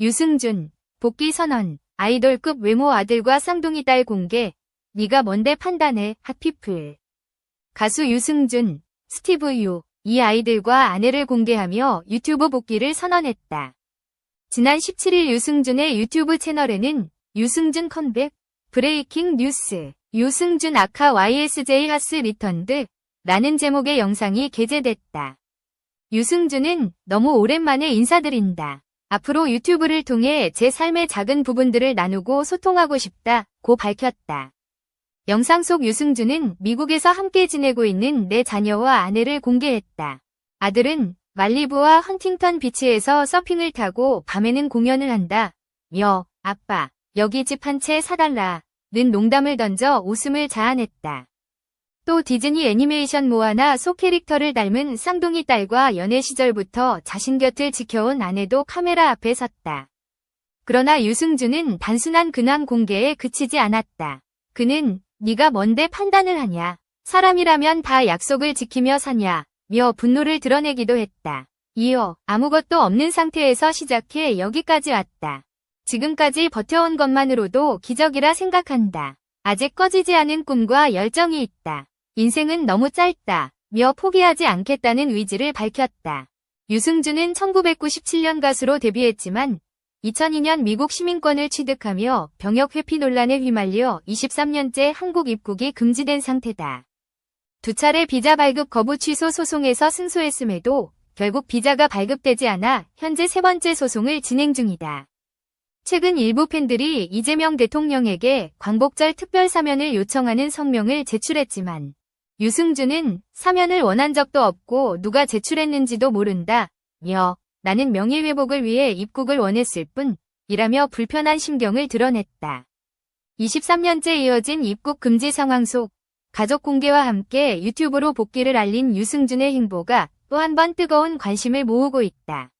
유승준, 복귀 선언, 아이돌급 외모 아들과 쌍둥이 딸 공개, 네가 뭔데 판단해, 핫피플. 가수 유승준, 스티브 유, 이 아이들과 아내를 공개하며 유튜브 복귀를 선언했다. 지난 17일 유승준의 유튜브 채널에는 유승준 컴백, 브레이킹 뉴스, 유승준 아카 YSJ 하스 리턴드 라는 제목의 영상이 게재됐다. 유승준은 너무 오랜만에 인사드린다. 앞으로 유튜브를 통해 제 삶의 작은 부분들을 나누고 소통하고 싶다 고 밝혔다. 영상 속 유승준은 미국에서 함께 지내고 있는 내 자녀와 아내를 공개했다. 아들은 말리부와 헌팅턴 비치에서 서핑을 타고 밤에는 공연을 한다. 며, 아빠, 여기 집 한 채 사달라. 는 농담을 던져 웃음을 자아냈다. 또 디즈니 애니메이션 모아나 속 캐릭터를 닮은 쌍둥이 딸과 연애 시절부터 자신 곁을 지켜온 아내도 카메라 앞에 섰다. 그러나 유승준은 단순한 근황 공개에 그치지 않았다. 그는 네가 뭔데 판단을 하냐. 사람이라면 다 약속을 지키며 사냐. 며 분노를 드러내기도 했다. 이어 아무것도 없는 상태에서 시작해 여기까지 왔다. 지금까지 버텨온 것만으로도 기적이라 생각한다. 아직 꺼지지 않은 꿈과 열정이 있다. 인생은 너무 짧다. 며 포기하지 않겠다는 의지를 밝혔다. 유승준은 1997년 가수로 데뷔했지만 2002년 미국 시민권을 취득하며 병역 회피 논란에 휘말려 23년째 한국 입국이 금지된 상태다. 두 차례 비자 발급 거부 취소 소송에서 승소했음에도 결국 비자가 발급되지 않아 현재 세 번째 소송을 진행 중이다. 최근 일부 팬들이 이재명 대통령에게 광복절 특별 사면을 요청하는 성명을 제출했지만 유승준은 사면을 원한 적도 없고 누가 제출했는지도 모른다. 며 나는 명예회복을 위해 입국을 원했을 뿐 이라며 불편한 심경을 드러냈다. 23년째 이어진 입국 금지 상황 속 가족 공개와 함께 유튜브로 복귀를 알린 유승준의 행보가 또 한 번 뜨거운 관심을 모으고 있다.